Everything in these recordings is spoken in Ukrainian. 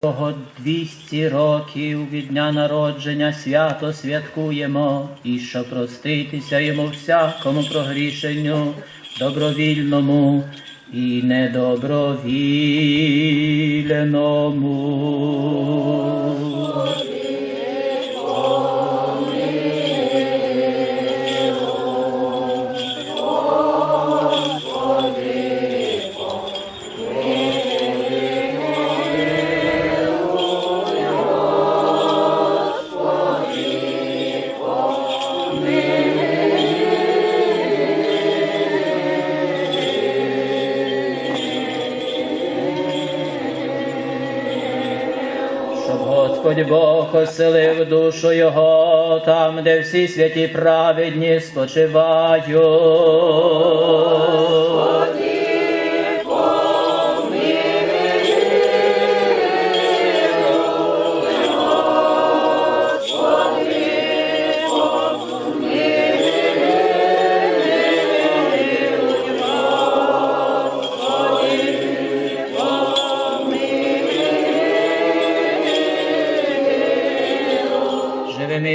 Того 200 років від дня народження свято святкуємо, і що проститися йому всякому прогрішенню, добровільному і недобровільному. Господь Бог оселив душу Його там, де всі святі праведні спочивають.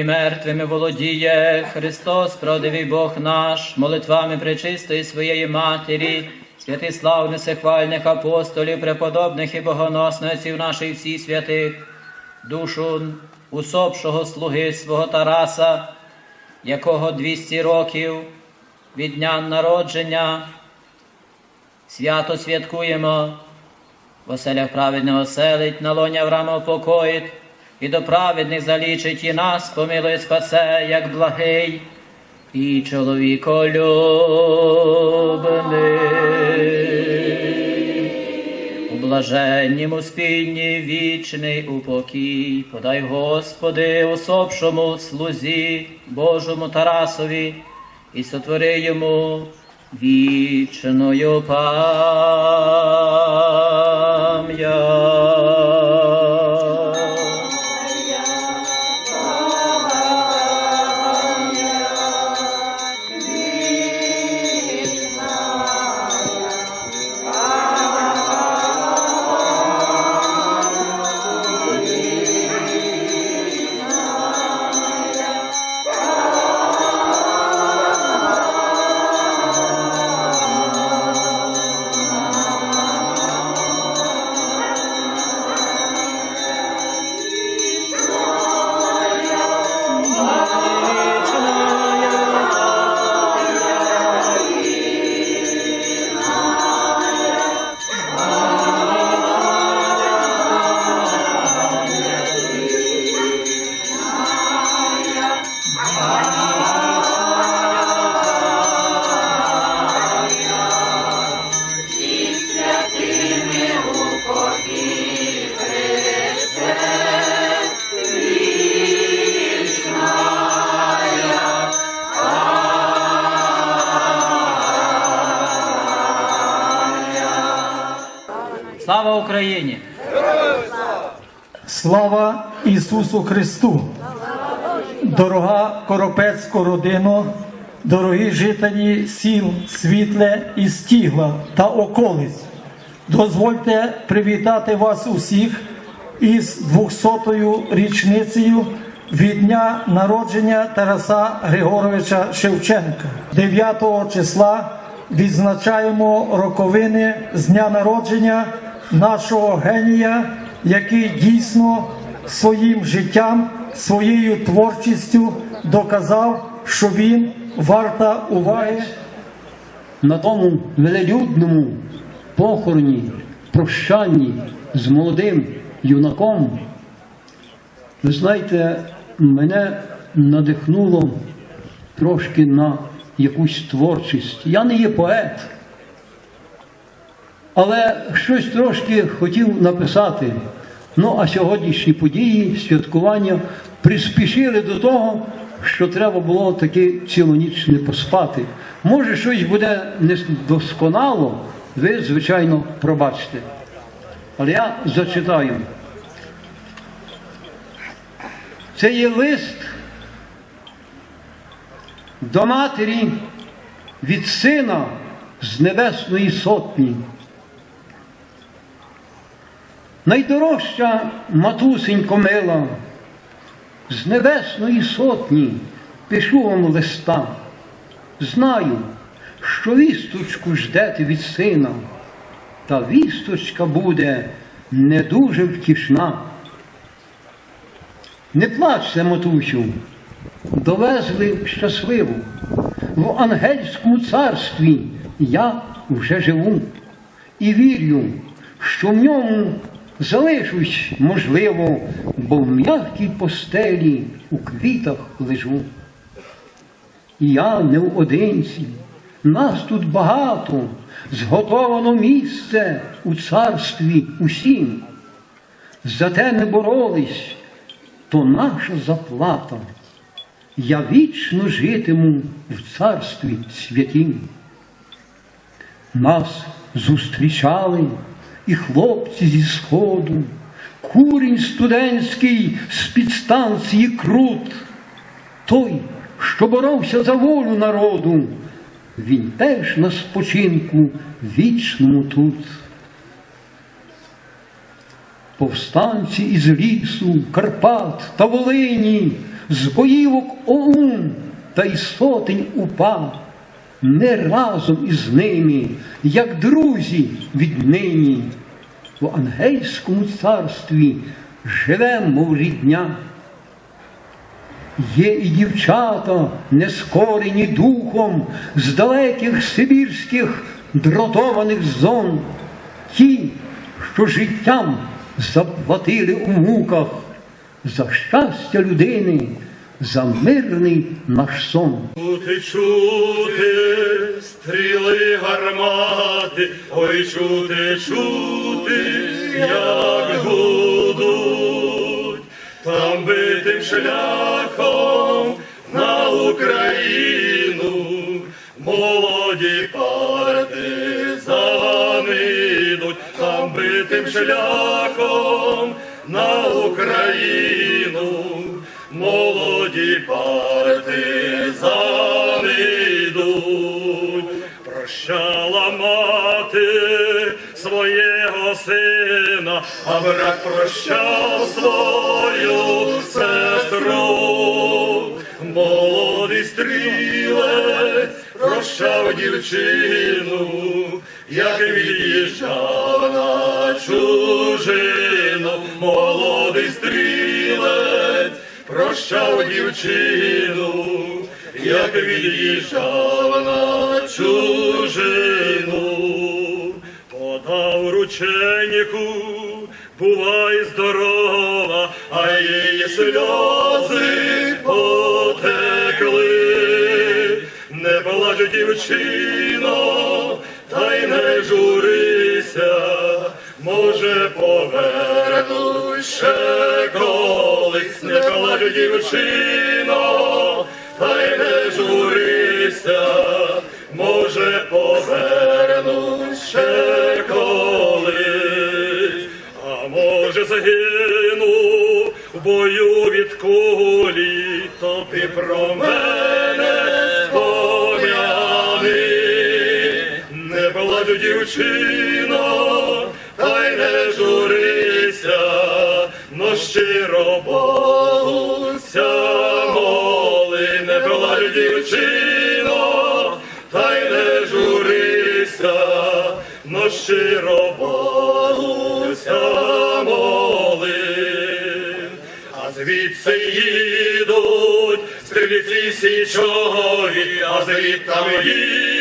Мертвими володіє Христос, правдивий Бог наш, молитвами пречистої своєї Матері, святих славних всехвальних апостолів, преподобних і богоносних отців наших всіх святих, душу усопшого слуги свого Тараса, якого 200 років від дня народження свято святкуємо. В оселях праведного оселить, на лоні Авраама упокоїть, і до праведних залічить і нас, помилує спасе, як благий, і чоловіколюбний. У блаженнім успінні вічний упокій, подай, Господи, усопшому слузі Божому Тарасові, і сотвори йому вічною пам'ять. Україні! Слава Ісусу Христу! Дорога Коропецька родино, дорогі жителі сіл Світле і Стігла та околиць, дозвольте привітати вас усіх із 200-ю річницею від дня народження Тараса Григоровича Шевченка. 9 числа відзначаємо роковини з дня народження нашого генія, який дійсно своїм життям, своєю творчістю доказав, що він варта уваги. на тому велелюдному похороні, прощанні з молодим юнаком, ви знаєте, мене надихнуло трошки на якусь творчість. Я не є поет, але щось трошки хотів написати. Ну, а сьогоднішні події, святкування приспішили до того, що треба було таки цілу ніч не поспати. Може, щось буде недосконало, ви, звичайно, пробачте. Але я зачитаю. Це є лист до матері від сина з Небесної Сотні. Найдорожча матусенько мила, з небесної сотні пишу вам листа. Знаю, що вісточку ждете від сина, та вісточка буде не дуже втішна. Не плачте, матусю, довезли щасливо. В ангельському царстві я вже живу і вірю, що в ньому залишусь, можливо, бо в м'якій постелі у квітах лежу. І я не в одинці, нас тут багато, зготовано місце у царстві усім. Зате не боролись, то наша заплата. Я вічно житиму в царстві святім. Нас зустрічали і хлопці зі сходу, курінь студентський з підстанції крут, той, що боровся за волю народу, він теж на спочинку вічному тут. Повстанці із лісу, Карпат та Волині, з боївок ОУН та й сотень УПА, не разом із ними, як друзі віднині, в ангельському царстві живем, мов рідня. Є і дівчата, нескорені духом, з далеких сибірських дротованих зон, ті, що життям заплатили у муках за щастя людини, за мирний наш сон. Чути, чути, стріли гармати, ой, чути, чути, як гудуть, там битим шляхом на Україну, молоді партизани йдуть, там битим шляхом на Україну, а брат прощав свою сестру, молодий стрілець прощав дівчину, як від'їжджав на чужину, молодий стрілець прощав дівчину, як від'їжджав плач, дівчино, та й не журися, може повернусь ще колись, не плач, дівчино, та й не журися, може повернусь ще колись, а може загину в бою від кулі, тобі про мене плачу дівчино, та й не журися, но щиро Богуся моли, не плачу дівчино, та й не журися, но щиро Богуся моли. А звідси їдуть стрільці січові, а звідтам їде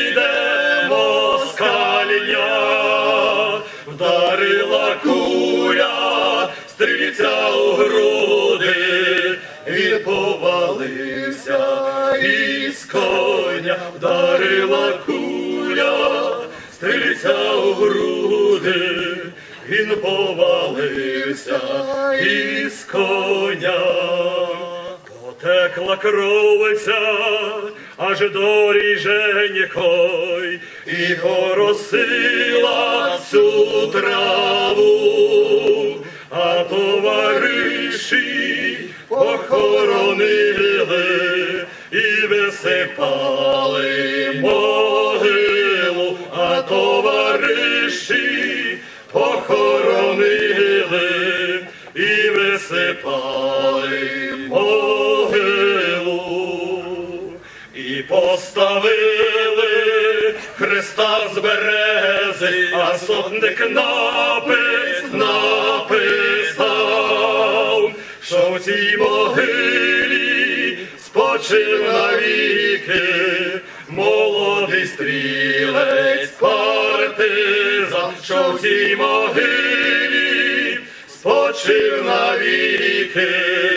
москаля, вдарила куля, стрільця у груди, він повалився із коня, вдарила куля, стрільця у груди, він повалився із коня. Потекла кровиця аж до ріженькой, і поросила всю траву, а товариші похоронили і висипали могилу, а товариші похоронили викопали могилу. І поставили Христа з берези, а сотник напис написав, що в цій могилі спочив навіки молодий стрілець партизан, що в цій могилі спочив навіки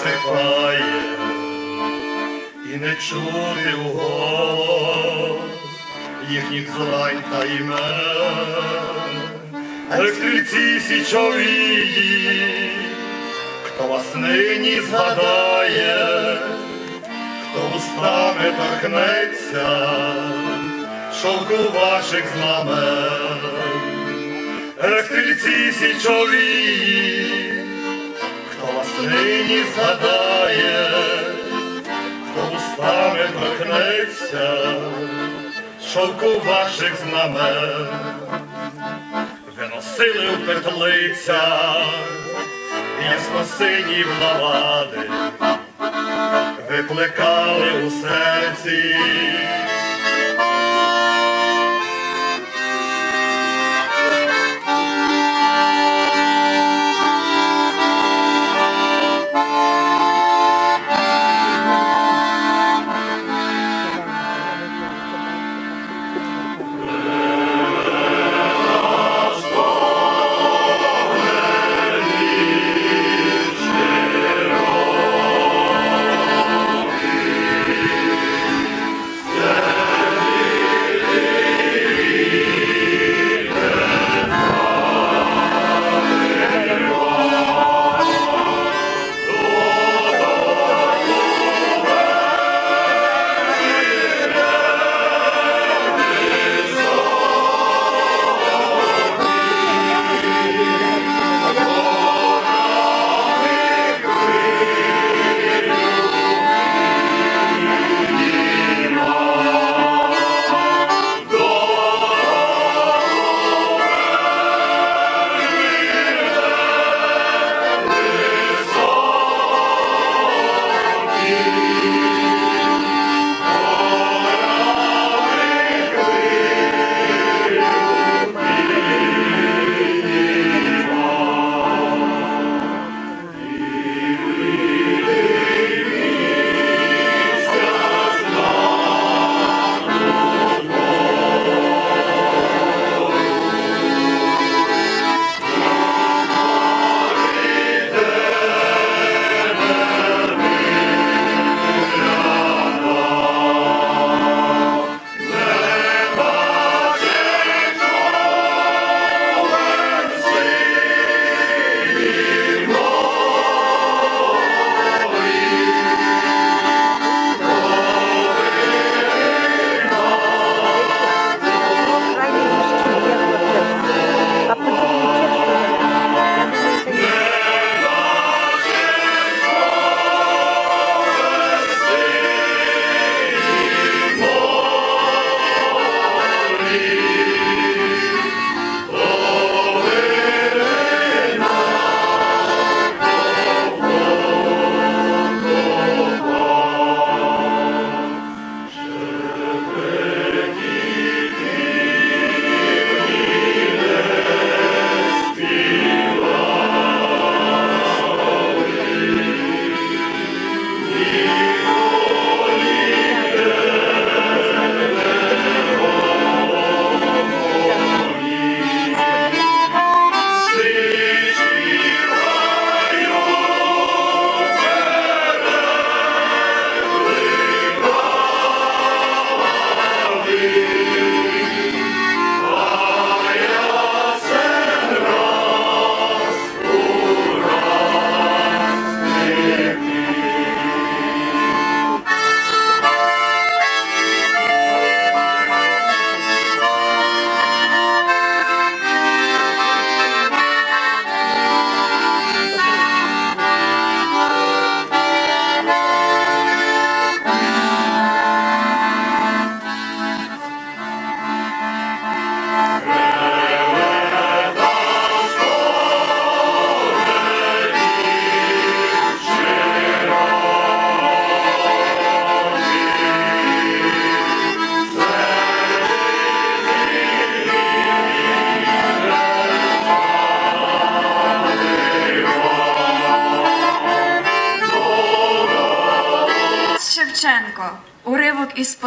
Засипає і не чути в голос їхніх злань та імен. Як стрільці січовії, хто вас нині згадає, хто устами торкнеться, шовку ваших знамен. Як стрільці січовії, нині згадає, хто устами торкнеться, шовку ваших знамен, ви носили в петлицях ясно-сині блавади, викликали у серці.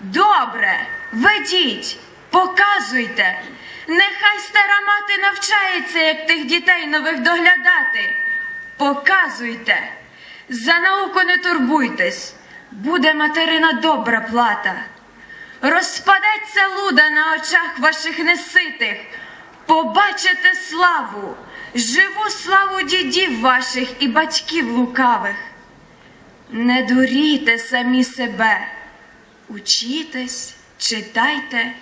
Добре, ведіть, показуйте. Нехай стара мати навчається, як тих дітей нових доглядати. Показуйте. За науку не турбуйтесь, буде материна добра плата. Розпадеться луда на очах ваших неситих, побачите славу, живу славу дідів ваших і батьків лукавих. Не дурійте самі себе, учітесь, читайте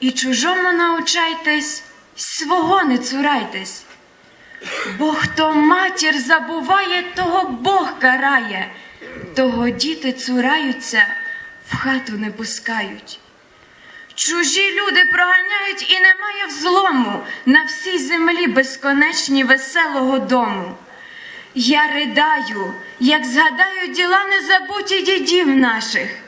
і чужому научайтесь, свого не цурайтесь. Бо хто матір забуває, того Бог карає, того діти цураються, в хату не пускають. Чужі люди проганяють і немає взлому на всій землі безконечні веселого дому. Я ридаю, як згадаю діла незабуті дідів наших.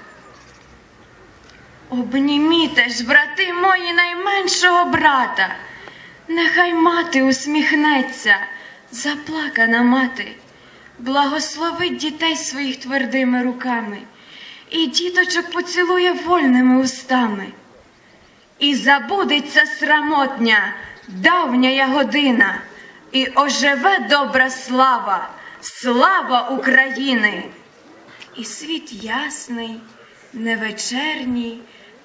Обніміте ж, брати мої, найменшого брата. Нехай мати усміхнеться, заплакана мати, благословить дітей своїх твердими руками, і діточок поцілує вольними устами. І забудеться срамотня, давня година, і оживе добра слава, слава України. І світ ясний, невечерній,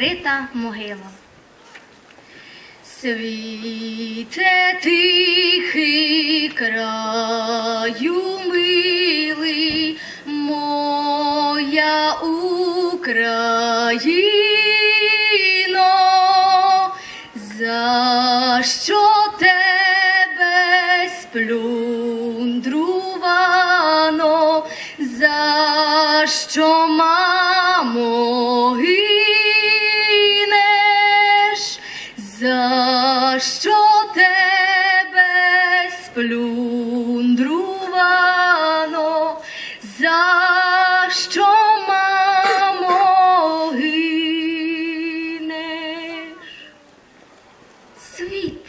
Розрита могила. Світе тихий краю милий, моя Україно,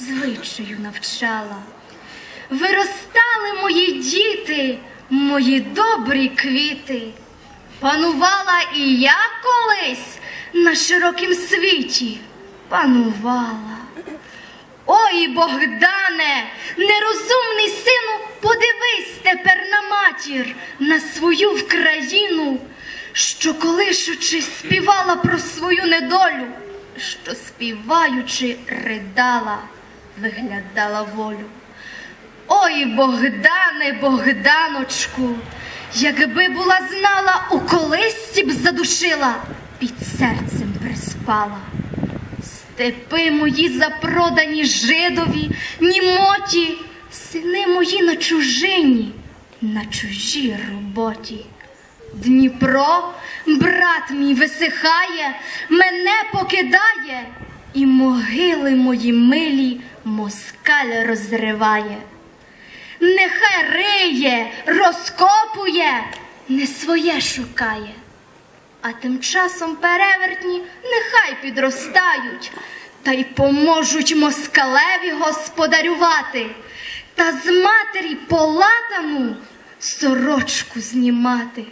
звичаю навчала. Виростали мої діти, мої добрі квіти. Панувала і я колись на широкім світі. Панувала. Ой, Богдане, нерозумний сину, подивись тепер на матір, на свою Вкраїну, що колишучи співала про свою недолю, що співаючи ридала, виглядала волю. Ой, Богдане, Богданочку, якби була знала, у колисті б задушила, під серцем приспала. Степи мої запродані жидові, німоті, сини мої на чужині, на чужій роботі. Дніпро, брат мій висихає, мене покидає, і могили мої милі москаль розриває. Нехай риє, розкопує, не своє шукає. А тим часом перевертні нехай підростають та й поможуть москалеві господарювати, та з матері полатану сорочку знімати.